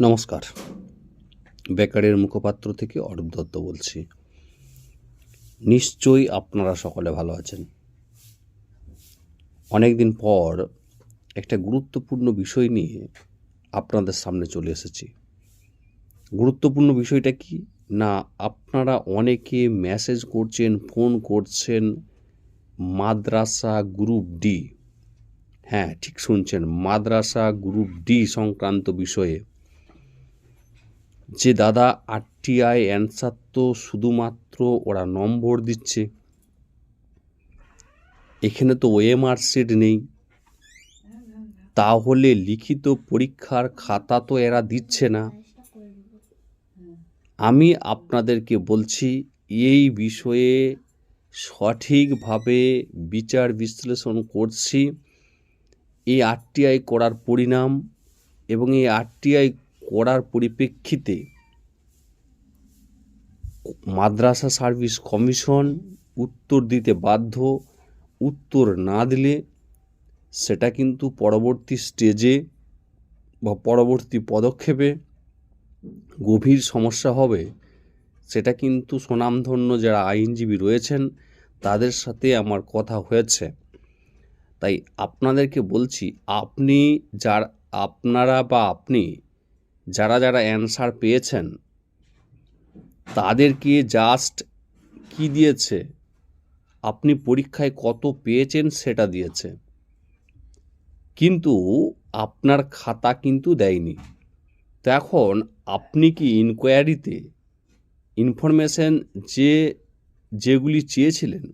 নমস্কার। বেকারের মুখপাত্র থেকে অরূপ দত্ত বলছি। নিশ্চয়ই আপনারা সকলে ভালো আছেন। অনেক দিন পর একটা গুরুত্বপূর্ণ বিষয় নিয়ে আপনাদের সামনে চলে এসেছি। গুরুত্বপূর্ণ বিষয়টা কি? না, আপনারা অনেকে মেসেজ করছেন, ফোন করছেন, মাদ্রাসা গ্রুপ ডি। হ্যাঁ ঠিক শুনছেন, মাদ্রাসা গ্রুপ ডি সংক্রান্ত বিষয়ে যে দাদা আরটিআই অ্যান্সার তো শুধুমাত্র ওরা নম্বর দিচ্ছে। এখানে তো ওএমআর সিট নেই। তাহলে লিখিত পরীক্ষার খাতা তো এরা দিচ্ছে না। আমি আপনাদেরকে বলছি, এই বিষয়ে সঠিকভাবে বিচার বিশ্লেষণ করছি। এই আরটিআই করার পরিণাম এবং এই আরটিআই করার পরিপ্রেক্ষিতে মাদ্রাসা সার্ভিস কমিশন উত্তর দিতে বাধ্য, উত্তর না দিলে সেটা কিন্তু পরবর্তী স্টেজে বা পরবর্তী পদক্ষেপে গভীর সমস্যা হবে। সেটা কিন্তু সুনামধন্য যারা আইনজীবী রয়েছেন, তাদের সাথে আমার কথা হয়েছে। তাই আপনাদেরকে বলছি, আপনি যার, আপনারা বা আপনি যারা যারা অ্যান্সার পেয়েছেন তাদেরকে জাস্ট কি দিয়েছে? আপনি পরীক্ষায় কত পেয়েছেন সেটা দিয়েছে। কিন্তু আপনার খাতা কিন্তু দেয়নি। তো এখন আপনি কি ইনকোয়ারিতে ইনফরমেশন যে যেগুলি চেয়েছিলেন,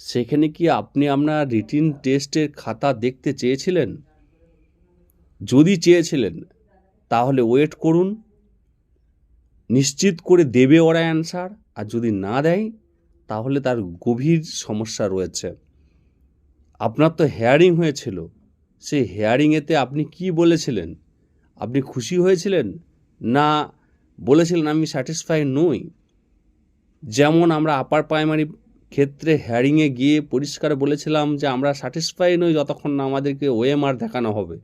সেখানে কি আপনি আপনার রিটিন টেস্টের খাতা দেখতে চেয়েছিলেন? যদি চেয়েছিলেন তাহলে ওয়েট করুন। নিশ্চিত করে দেবে ওরা অ্যান্সার আর যদি না দেয়, তাহলে তার গভীর সমস্যা রয়েছে। আপনার তো হেয়ারিং হয়েছিল। সেই হেয়ারিংয়েতে আপনি কি বলেছিলেন? আপনি খুশি হয়েছিলেন? না, বলেছিলেন আমি স্যাটিসফাই নই। যেমন আমরা আপার প্রাইমারি ক্ষেত্রে হেয়ারিংয়ে গিয়ে পরিষ্কার বলেছিলাম যে আমরা স্যাটিসফাই নই, যতক্ষণ না আমাদেরকে ওএমআর দেখানো হবে।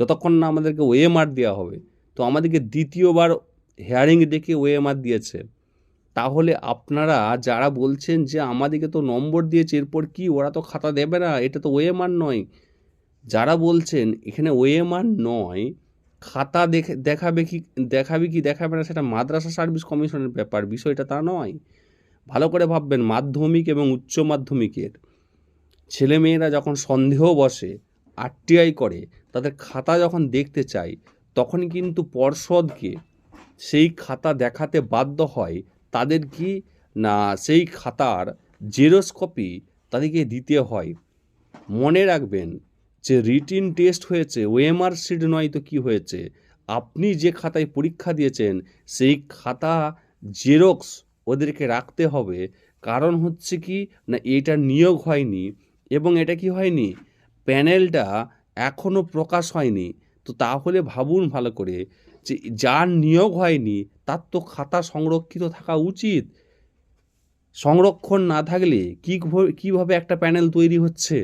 যতক্ষণ না আমাদেরকে ওএমআর দেওয়া হবে, তো আমাদেরকে দ্বিতীয়বার হেয়ারিং দেখে ওএমআর দিয়েছে। তাহলে আপনারা যারা বলছেন যে আমাদেরকে তো নম্বর দিয়েছে, এরপর কি ওরা তো খাতা দেবে না? এটা তো ওএমআর নয়। যারা বলছেন এখানে ওএমআর নয়, খাতা দেখে, দেখাবে কি দেখাবে কি, দেখাবে না সেটা মাদ্রাসা সার্ভিস কমিশনের ব্যাপার, বিষয়টা তা নয়। ভালো করে ভাববেন, মাধ্যমিক এবং উচ্চ মাধ্যমিকের ছেলেমেয়েরা যখন সন্দেহ বসে আরটিআই করে, তাদের খাতা যখন দেখতে চাই, তখন কিন্তু পর্ষদকে সেই খাতা দেখাতে বাধ্য হয়, তাদের কি? না, সেই খাতার জেরক্স কপি তাদেরকে দিতে হয়। মনে রাখবেন যে রিটিন টেস্ট হয়েছে, ওএমআর সিট নয় তো কী হয়েছে? আপনি যে খাতায় পরীক্ষা দিয়েছেন, সেই খাতা জেরক্স ওদেরকে রাখতে হবে। কারণ হচ্ছে কি? না, এটা নিয়োগ হয়নি এবং এটা কি হয়নি? প্যানেলটা এখনও প্রকাশ হয়নি। তো তাহলে ভাবুন ভালো করে যে যার নিয়োগ হয়নি, তার তো খাতা সংরক্ষিত থাকা উচিত। সংরক্ষণ না থাকলে কী কীভাবে একটা প্যানেল তৈরি হচ্ছে?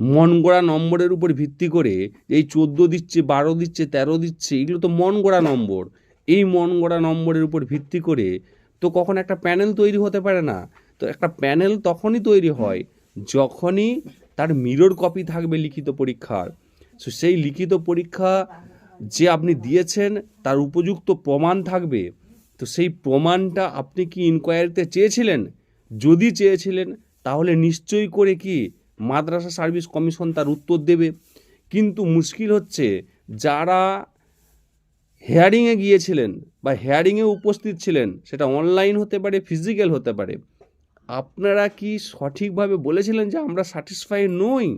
মন গড়া নম্বরের উপর ভিত্তি করে এই চোদ্দ দিচ্ছে, বারো দিচ্ছে, তেরো দিচ্ছে, এগুলো তো মন গড়া নম্বর। এই মন গড়া নম্বরের উপর ভিত্তি করে তো কখন একটা প্যানেল তৈরি হতে পারে না? তো একটা প্যানেল তখনই তৈরি হয় যখনই তার মিরর কপি থাকবে লিখিত পরীক্ষার। সো সেই লিখিত পরীক্ষা যে আপনি দিয়েছেন, তার উপযুক্ত প্রমাণ থাকবে। তো সেই প্রমাণটা আপনি কি ইনকোয়ারিতে চেয়েছিলেন? যদি চেয়েছিলেন, তাহলে নিশ্চয়ই করে কি মাদ্রাসা সার্ভিস কমিশন তার উত্তর দেবে। কিন্তু মুশকিল হচ্ছে, যারা হেয়ারিংয়ে গিয়েছিলেন বা হেয়ারিংয়ে উপস্থিত ছিলেন, সেটা অনলাইন হতে পারে ফিজিক্যাল হতে পারে আপনারা কি সঠিকভাবে বলেছিলেন যে আমরা স্যাটিসফাই নই?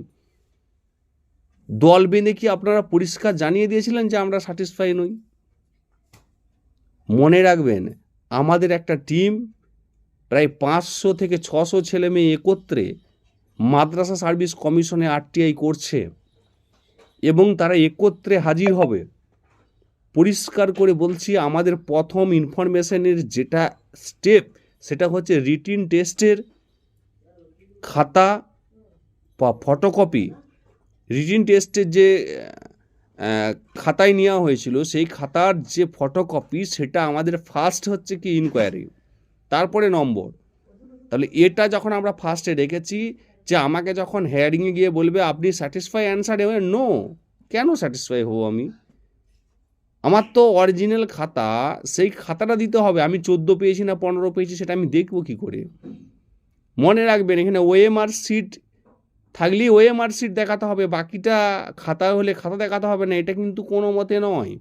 দল বেঁধে কি আপনারা পরিষ্কার জানিয়ে দিয়েছিলেন যে আমরা স্যাটিসফাই নই? মনে রাখবেন, আমাদের একটা টিম প্রায় পাঁচশো থেকে ছশো ছেলে মেয়ে একত্রে মাদ্রাসা সার্ভিস কমিশনে আরটিআই করছে এবং তারা একত্রে হাজির হবে। পরিষ্কার করে বলছি, আমাদের প্রথম ইনফরমেশনের যেটা স্টেপ সেটা হচ্ছে রিটিন টেস্টের খাতা বা ফটোকপি রিটিন টেস্টের যে খাতায় নেওয়া হয়েছিল, সেই খাতার যে ফটোকপি সেটা আমাদের ফার্স্ট হচ্ছে কি ইনকোয়ারি তারপরে নম্বর। তাহলে এটা যখন আমরা ফার্স্টে রেখেছি যে আমাকে যখন হেয়ারিংয়ে গিয়ে বলবে, আপনি স্যাটিসফাই অ্যান্সার এবার নো কেন স্যাটিসফাই হব আমি? আমার তো অরিজিনাল খাতা, সেই খাতাটা দিতে হবে। আমি চোদ্দ পেয়েছি না পনেরো পেয়েছি, সেটা আমি দেখব কী করে? মনে রাখবেন, এখানে ওএমআর সিট থাকলেই ওএমআর সিট দেখাতে হবে। বাকিটা খাতা হলে খাতা দেখাতে হবে না, এটা কিন্তু কোনো মতে নয়।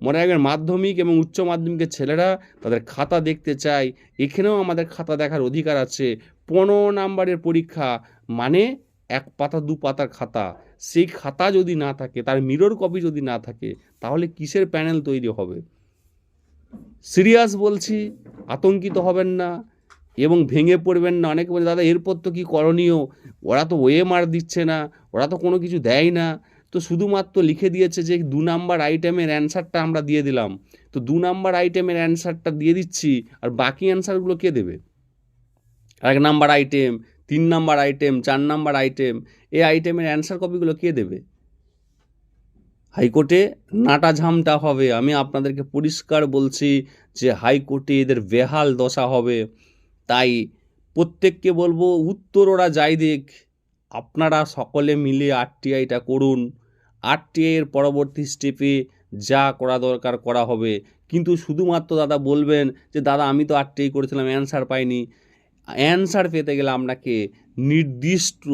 মনে রাখবেন, মাধ্যমিক এবং উচ্চ মাধ্যমিকের ছেলেরা তাদের খাতা দেখতে চায়। এখানেও আমাদের খাতা দেখার অধিকার আছে। পনেরো নাম্বারের পরীক্ষা মানে এক পাতা, দু পাতার খাতা। সেই খাতা যদি না থাকে, তার মিরর কপি যদি না থাকে, তাহলে কিসের প্যানেল তৈরি হবে? সিরিয়াস বলছি, আতঙ্কিত হবেন না এবং ভেঙে পড়বেন না। অনেকে বলে, দাদা, এরপর তো কী করণীয়? ওরা তো ওএমআর দিচ্ছে না, ওরা তো কোনো কিছু দেয় না। তো শুধুমাত্র লিখে দিয়েছে যে, দু নাম্বার আইটেমের অ্যান্সারটা আমরা দিয়ে দিলাম। তো দু নাম্বার আইটেমের অ্যান্সারটা দিয়ে দিচ্ছি, আর বাকি অ্যান্সারগুলো কে দেবে? এক নাম্বার আইটেম তিন নাম্বার আইটেম চার নাম্বার আইটেম এই আইটেমের অ্যান্সার কপিগুলো কে দেবে? হাইকোর্টে নাটা ঝামটা হবে। আমি আপনাদেরকে পরিষ্কার বলছি যে হাইকোর্টে এদের বেহাল দশা হবে। তাই প্রত্যেককে বলব, উত্তর ওরা যাই দিক। আপনারা সকলে মিলে আরটিআইটা করুন। আরটিআইয়ের পরবর্তী স্টেপে যা করা দরকার করা হবে। কিন্তু শুধুমাত্র দাদা বলবেন যে, দাদা, আমি তো আরটিআই করেছিলাম অ্যান্সার পাইনি। অ্যান্সার পেতে গেলে আপনাকে নির্দিষ্ট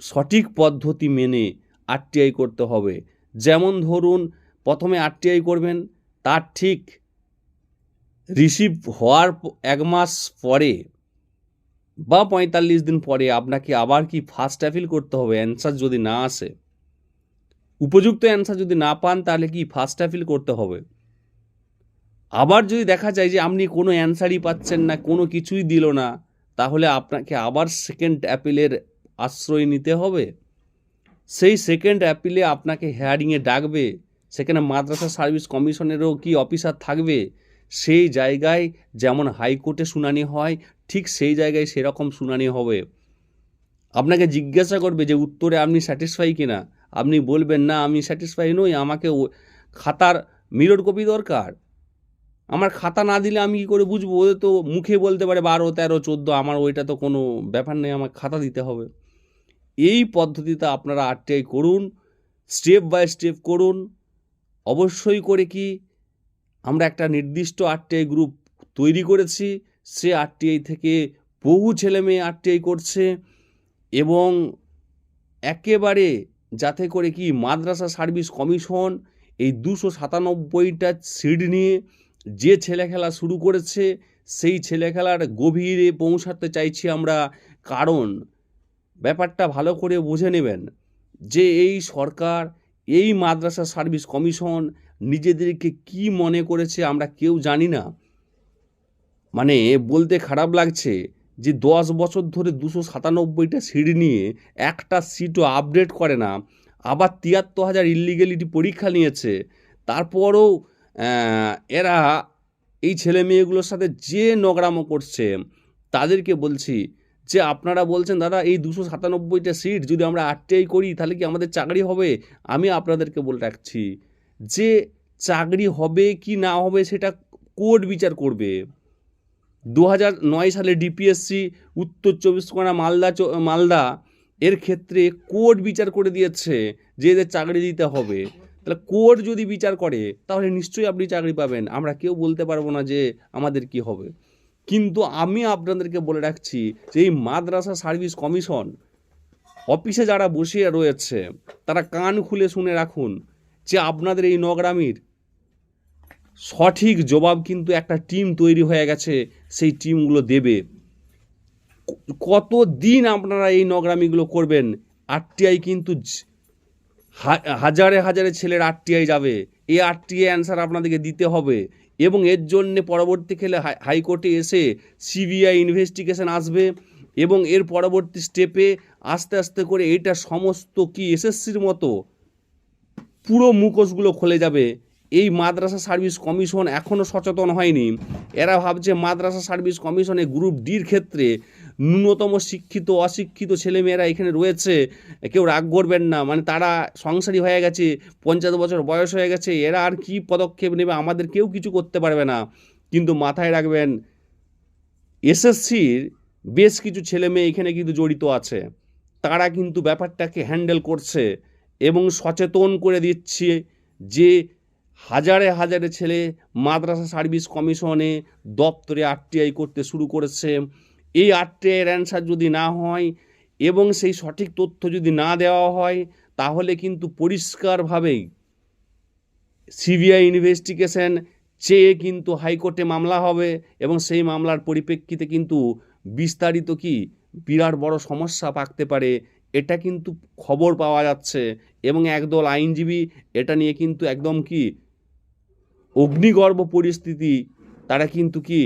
সঠিক পদ্ধতি মেনে আরটিআই করতে হবে। যেমন ধরুন, প্রথমে আরটিআই করবেন, তার ঠিক রিসিভ হওয়ার এক মাস পরে বা পঁয়তাল্লিশ দিন পরে আপনাকে আবার কি ফার্স্ট অ্যাপিল করতে হবে? অ্যান্সার যদি না আসে, উপযুক্ত অ্যান্সার যদি না পান, তাহলে কি ফার্স্ট অ্যাপিল করতে হবে? আবার যদি দেখা যায় যে আপনি কোনো অ্যান্সারই পাচ্ছেন না, কোনো কিছুই দিল না, তাহলে আপনাকে আবার সেকেন্ড অ্যাপিলের আশ্রয় নিতে হবে। সেই সেকেন্ড অ্যাপিলে আপনাকে হেয়ারিংয়ে ডাকবে, সেখানে মাদ্রাসা সার্ভিস কমিশনেরও কি অফিসার থাকবে, সেই জায়গায় যেমন হাইকোর্টে শুনানি হয়, ঠিক সেই জায়গায় সেরকম শুনানি হবে। আপনাকে জিজ্ঞাসা করবে যে উত্তরে আপনি স্যাটিসফাই কিনা। আপনি বলবেন, না, আমি স্যাটিসফাই নই, আমাকে খাতার মিরর কপি দরকার। আমার খাতা না দিলে আমি কী করে বুঝব? ওদের তো মুখে বলতে পারে বারো, তেরো, চোদ্দ, আমার ওইটা তো কোনো ব্যাপার নেই আমার খাতা দিতে হবে। এই পদ্ধতিতে আপনারা আরটিআই করুন, স্টেপ বাই স্টেপ করুন। অবশ্যই করে কি, আমরা একটা নির্দিষ্ট আরটিআই গ্রুপ তৈরি করেছি, সে আরটিআই থেকে বহু ছেলে মেয়ে আরটিআই করছে এবং একেবারে যাতে করে কি, মাদ্রাসা সার্ভিস কমিশন এই দুশো সাতানব্বইটা সিট নিয়ে যে ছেলে খেলা শুরু করেছে, সেই ছেলে খেলার গভীরে পৌঁছাতে চাইছি আমরা কারণ। ব্যাপারটা ভালো করে বুঝে নেবেন যে এই সরকার, এই মাদ্রাসা সার্ভিস কমিশন নিজেদেরকে কি মনে করেছে আমরা কেউ জানি না। মানে বলতে খারাপ লাগছে যে দশ বছর ধরে দুশো সাতানব্বইটা সিট নিয়ে একটা সিটও আপডেট করে না, আবার তিয়াত্তর হাজার ইলিগেলিটি পরীক্ষা নিয়েছে, তারপরও এরা এই ছেলে মেয়েগুলোর সাথে যে নোংরামো করছে, তাদেরকে বলছি যে আপনারা বলছেন, দাদা, এই দুশো সাতানব্বইটা সিট যদি আমরা আরটিআই করি, তাহলে কি আমাদের চাকরি হবে? আমি আপনাদেরকে বলে রাখছি, যে চাকরি হবে কি না হবে সেটা কোর্ট বিচার করবে। দু নয় সালে ডিপিএসসি, উত্তর চব্বিশ পরগনা, মালদা মালদা, এর ক্ষেত্রে কোর্ট বিচার করে দিয়েছে যে এদের চাকরি দিতে হবে। তাহলে কোর্ট যদি বিচার করে, তাহলে নিশ্চয়ই আপনি চাকরি পাবেন। আমরা কেউ বলতে পারব না যে আমাদের কি হবে। কিন্তু আমি আপনাদেরকে বলে রাখছি যে এই মাদ্রাসা সার্ভিস কমিশন, অফিসে যারা বসে রয়েছে, তারা কান খুলে শুনে রাখুন যে আপনাদের এই নগরামির সঠিক জবাব কিন্তু একটা টিম তৈরি হয়ে গেছে, সেই টিমগুলো দেবে। কত দিন আপনারা এই নগরামিগুলো করবেন? আরটিআই কিন্তু হাজারে হাজারে ছেলের আরটিআই যাবে। এই আরটিআই অ্যান্সার আপনাদেরকে দিতে হবে। এবং এর জন্যে পরবর্তীকালে হাই- হাইকোর্টে এসে সিবিআই ইনভেস্টিগেশন আসবে এবং এর পরবর্তী স্টেপে আস্তে আস্তে করে এটা সমস্ত কি এসএসসির মতো পুরো মুখোশগুলো খুলে যাবে। এই মাদ্রাসা সার্ভিস কমিশন এখনও সচেতন হয়নি। এরা ভাবছে মাদ্রাসা সার্ভিস কমিশনে গ্রুপ ডির ক্ষেত্রে ন্যূনতম শিক্ষিত, অশিক্ষিত ছেলেমেয়েরা এখানে রয়েছে। কেউ রাগ করবেন না মানে তারা সংসারী হয়ে গেছে, পঞ্চাশ বছর বয়স হয়ে গেছে, এরা আর কি পদক্ষেপ নেবে? আমাদের কেউ কিছু করতে পারবে না। কিন্তু মাথায় রাখবেন, এসএসসির বেশ কিছু ছেলে মেয়ে এখানে কিন্তু জড়িত আছে। তারা কিন্তু ব্যাপারটাকে হ্যান্ডেল করছে এবং সচেতন করে দিচ্ছে যে হাজারে হাজারে ছেলে মাদ্রাসা সার্ভিস কমিশনে দপ্তরে আরটিআই করতে শুরু করেছে। এই আরটিআইয়ের অ্যান্সার যদি না হয় এবং সেই সঠিক তথ্য যদি না দেওয়া হয়, তাহলে কিন্তু পরিষ্কারভাবেই সিবিআই ইনভেস্টিগেশন চেয়ে কিন্তু হাইকোর্টে মামলা হবে এবং সেই মামলার পরিপ্রেক্ষিতে কিন্তু বিস্তারিত কি বিরাট বড় সমস্যা পাকতে পারে, এটা কিন্তু খবর পাওয়া যাচ্ছে এবং একদল আইনজীবী এটা নিয়ে কিন্তু একদম কি অগ্নিগর্ভ পরিস্থিতি, তারা কিন্তু কি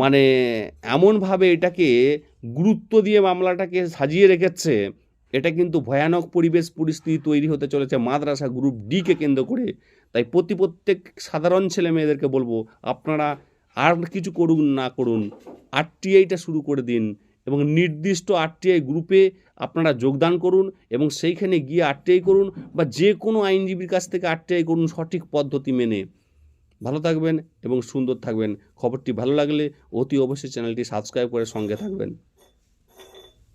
মানে এমনভাবে এটাকে গুরুত্ব দিয়ে মামলাটাকে সাজিয়ে রেখেছে, এটা কিন্তু ভয়ানক পরিবেশ পরিস্থিতি তৈরি হতে চলেছে মাদ্রাসা গ্রুপ ডিকে কেন্দ্র করে। তাই প্রতি প্রত্যেক সাধারণ ছেলে মেয়েদেরকে বলব, আপনারা আর কিছু করুন না করুন আরটিআইটা শুরু করে দিন এবং নির্দিষ্ট আরটিআই গ্রুপে আপনারা যোগদান করুন এবং সেইখানে গিয়ে আরটিআই করুন বা যে কোনো আইনজীবীর কাছ থেকে আরটিআই করুন সঠিক পদ্ধতি মেনে। ভালো থাকবেন এবং সুন্দর থাকবেন। খবরটি ভালো লাগলে অতি অবশ্যই চ্যানেলটি সাবস্ক্রাইব করে সঙ্গে থাকবেন।